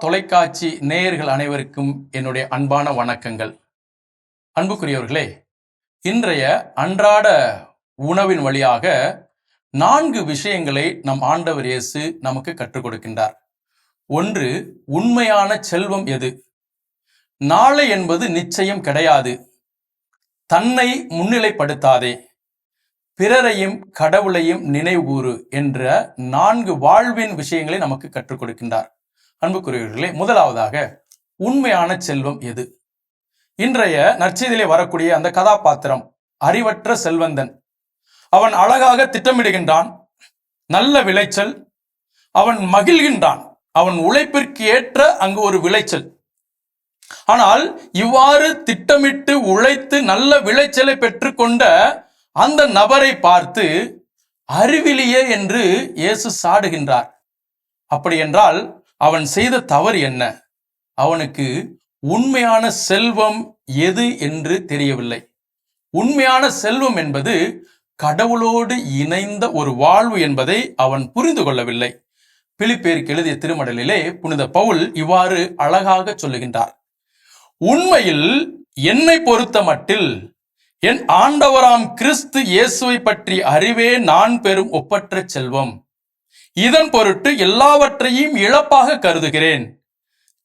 தொலைக்காட்சி நேயர்கள் அனைவருக்கும் என்னுடைய அன்பான வணக்கங்கள். அன்புக்குரியவர்களே இன்றைய அன்றாட உணவின் வழியாக நான்கு விஷயங்களை நம் ஆண்டவர் இயேசு நமக்கு கற்றுக் கொடுக்கின்றார். ஒன்று உண்மையான செல்வம் எது? நாளை என்பது நிச்சயம் கிடையாது. தன்னை முன்னிலைப்படுத்தாதே. பிறரையும் கடவுளையும் நினைவுகூறு என்ற நான்கு வாழ்வின் விஷயங்களை நமக்கு கற்றுக் கொடுக்கின்றார். அன்புக்குரியவர்களே முதலாவதாக உண்மையான செல்வம் எது? இன்றைய நற்செய்தியிலே வரக்கூடிய அந்த கதாபாத்திரம் அறிவற்ற செல்வந்தன். அவன் அழகாக திட்டமிடுகின்றான் நல்ல விளைச்சல். அவன் மகிழ்கின்றான் அவன் உழைப்பிற்கு ஏற்ற அங்கு ஒரு விளைச்சல். ஆனால் இவ்வாறு திட்டமிட்டு உழைத்து நல்ல விளைச்சலை பெற்றுக்கொண்ட அந்த நபரை பார்த்து அறிவிலியே என்று இயேசு சாடுகின்றார். அப்படி என்றால் அவன் செய்த தவறு என்ன? அவனுக்கு உண்மையான செல்வம் எது என்று தெரியவில்லை. உண்மையான செல்வம் என்பது கடவுளோடு இணைந்த ஒரு வாழ்வு என்பதை அவன் புரிந்து கொள்ளவில்லை. பிலிப்பேருக்கு எழுதிய திருமடலிலே புனித பவுல் இவ்வாறு அழகாக சொல்லுகின்றார். உண்மையில் என்னை பொறுத்த மட்டில் என் ஆண்டவராம் கிறிஸ்து இயேசுவை பற்றி அறிவே நான் பெறும் ஒப்பற்ற செல்வம். இதன் பொருட்டு எல்லாவற்றையும் இழப்பாக கருதுகிறேன்.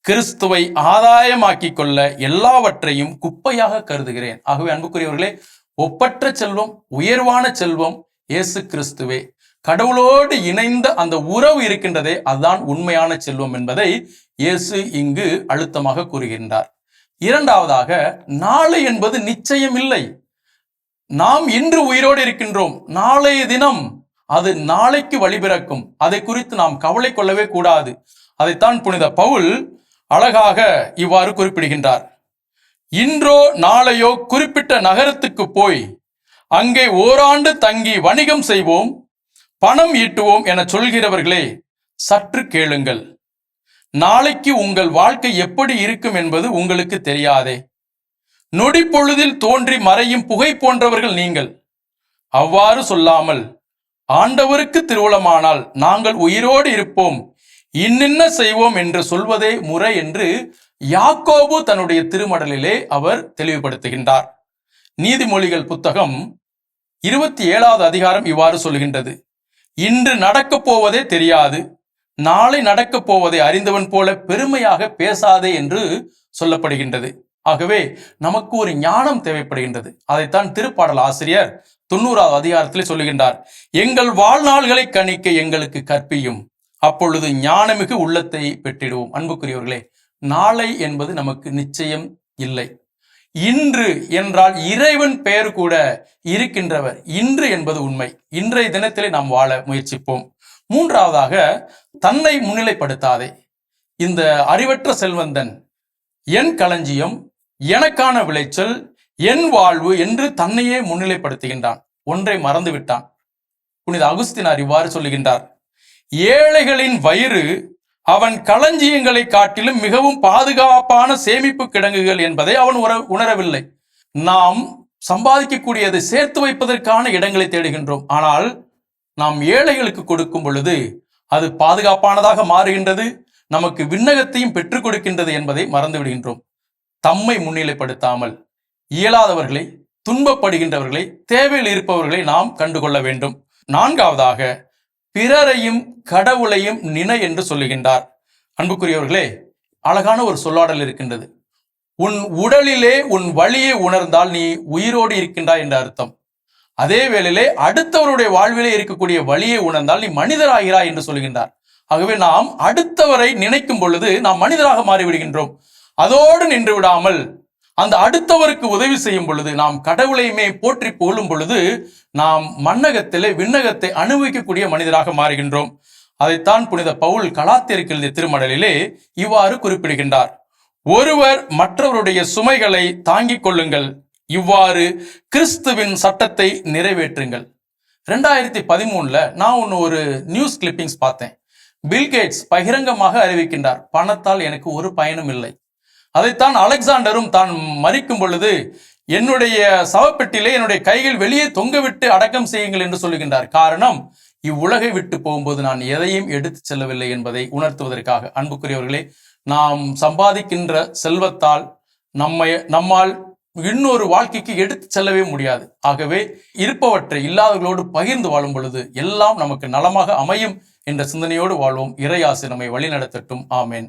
கிறிஸ்துவை ஆதாயமாக்கிக் கொள்ள எல்லாவற்றையும் குப்பையாக கருதுகிறேன். ஆகவே அன்புக்குரியவர்களே ஒப்பற்ற செல்வம் உயர்வான செல்வம் இயேசு கிறிஸ்துவே. கடவுளோடு இணைந்த அந்த உறவு இருக்கின்றதே அதுதான் உண்மையான செல்வம் என்பதை இயேசு இங்கு அழுத்தமாக கூறுகின்றார். இரண்டாவதாக நாளை என்பது நிச்சயம் இல்லை நாம் இன்று உயிரோடு இருக்கின்றோம். நாளைய தினம் அது நாளைக்கு வழிபிறக்கும். அதை குறித்து நாம் கவலை கொள்ளவே கூடாது. அதைத்தான் புனித பவுல் அழகாக இவ்வாறு குறிப்பிடுகின்றார். இன்றோ நாளையோ குறிப்பிட்ட நகரத்துக்கு போய் அங்கே ஓராண்டு தங்கி வணிகம் செய்வோம் பணம் ஈட்டுவோம் என சொல்கிறவர்களே சற்று கேளுங்கள். நாளைக்கு உங்கள் வாழ்க்கை எப்படி இருக்கும் என்பது உங்களுக்கு தெரியாதே. நொடி பொழுதில் தோன்றி மறையும் புகை போன்றவர்கள் நீங்கள். அவ்வாறு சொல்லாமல் ஆண்டவருக்கு திருவுளமானால் நாங்கள் உயிரோடு இருப்போம். இன்னின்ன செய்வோம் என்று சொல்வதே முறை என்று யாக்கோபு தன்னுடைய திருமடலிலே அவர் தெளிவுபடுத்துகின்றார். நீதிமொழிகள் புத்தகம் இருபத்தி ஏழாவது அதிகாரம் இவ்வாறு சொல்கின்றது. இன்று நடக்கப் போவதே தெரியாது. நாளை நடக்கப் போவதை அறிந்தவன் போல பெருமையாக பேசாதே என்று சொல்லப்படுகின்றது. ஆகவே நமக்கு ஒரு ஞானம் தேவைப்படுகின்றது. அதைத்தான் திருப்பாடல் ஆசிரியர் தொண்ணூறாவது அதிகாரத்திலே சொல்லுகின்றார். எங்கள் வாழ்நாள்களை கணிக்க எங்களுக்கு கற்பியும். அப்பொழுது ஞானமிகு உள்ளத்தை பெற்றிடுவோம். அன்புக்குரியவர்களே நாளை என்பது நமக்கு நிச்சயம் இல்லை. இன்று என்றால் இறைவன் பெயர் கூட இருக்கின்றவர். இன்று என்பது உண்மை. இன்றைய தினத்திலே நாம் வாழ முயற்சிப்போம். மூன்றாவதாக தன்னை முன்னிலைப்படுத்தாதே. இந்த அறிவற்ற செல்வந்தன் என் களஞ்சியம் எனக்கான விளைச்சல் என் வாழ்வு என்று தன்னையே முன்னிலைப்படுத்துகின்றான். ஒன்றை மறந்துவிட்டான். புனித அகுஸ்தினார் இவ்வாறு சொல்லுகின்றார். ஏழைகளின் வயிறு அவன் களஞ்சியங்களை காட்டிலும் மிகவும் பாதுகாப்பான சேமிப்பு கிடங்குகள் என்பதை அவன் உற உணரவில்லை. நாம் சம்பாதிக்கக்கூடியதை சேர்த்து வைப்பதற்கான இடங்களை தேடுகின்றோம். ஆனால் நாம் ஏழைகளுக்கு கொடுக்கும் பொழுது அது பாதுகாப்பானதாக மாறுகின்றது நமக்கு விண்ணகத்தையும் பெற்றுக் கொடுக்கின்றது என்பதை மறந்து விடுகின்றோம் தம்மை முன்னிலைப்படுத்தாமல் இயலாதவர்களை துன்பப்படுகின்றவர்களை தேவையில் இருப்பவர்களை நாம் கண்டுகொள்ள வேண்டும். நான்காவதாக பிறரையும் கடவுளையும் நினை என்று சொல்லுகின்றார். அன்புக்குரியவர்களே அழகான ஒரு சொல்லாடல் இருக்கின்றது. உன் உடலிலே உன் வழியை உணர்ந்தால் நீ உயிரோடு இருக்கின்றாய் என்ற அர்த்தம். அதே வேளையிலே அடுத்தவருடைய வாழ்விலே இருக்கக்கூடிய வழியை உணர்ந்தால் நீ மனிதராகிறாய் என்று சொல்கின்றார் ஆகவே நாம் அடுத்தவரை நினைக்கும் பொழுது நாம் மனிதராக மாறிவிடுகின்றோம். அதோடு நின்று விடாமல் அந்த அடுத்தவருக்கு உதவி செய்யும் பொழுது நாம் கடவுளையுமே போற்றி புகழும் பொழுது நாம் மன்னகத்திலே விண்ணகத்தை அனுபவிக்கக்கூடிய மனிதராக மாறுகின்றோம். அதைத்தான் புனித பவுல் கலாத்திற்கு எழுதிய திருமடலிலே இவ்வாறு குறிப்பிடுகின்றார். ஒருவர் மற்றவருடைய சுமைகளை தாங்கிக் கொள்ளுங்கள். இவ்வாறு கிறிஸ்துவின் சட்டத்தை நிறைவேற்றுங்கள். ரெண்டாயிரத்தி பதிமூணுல நான் ஒன்று ஒரு நியூஸ் கிளிப்பிங்ஸ் பார்த்தேன். பில்கேட்ஸ் பகிரங்கமாக அறிவிக்கின்றார் பணத்தால் எனக்கு ஒரு பயனும் இல்லை. அதைத்தான் அலெக்சாண்டரும் தான் மறிக்கும் பொழுது என்னுடைய சவப்பெட்டிலே என்னுடைய கைகள் வெளியே தொங்கவிட்டு அடக்கம் செய்யுங்கள் என்று சொல்லுகின்றார். காரணம் இவ்வுலகை விட்டு போகும்போது நான் எதையும் எடுத்துச் செல்லவில்லை என்பதை உணர்த்துவதற்காக. அன்புக்குரியவர்களே நாம் சம்பாதிக்கின்ற செல்வத்தால் நம்மை நம்மால் இன்னொரு வாழ்க்கைக்கு எடுத்து செல்லவே முடியாது. ஆகவே இருப்பவற்றை இல்லாதவர்களோடு பகிர்ந்து வாழும் பொழுது எல்லாம் நமக்கு நலமாக அமையும் என்ற சிந்தனையோடு வாழ்வோம். இறையாசி நம்மை வழிநடத்தட்டும். ஆமேன்.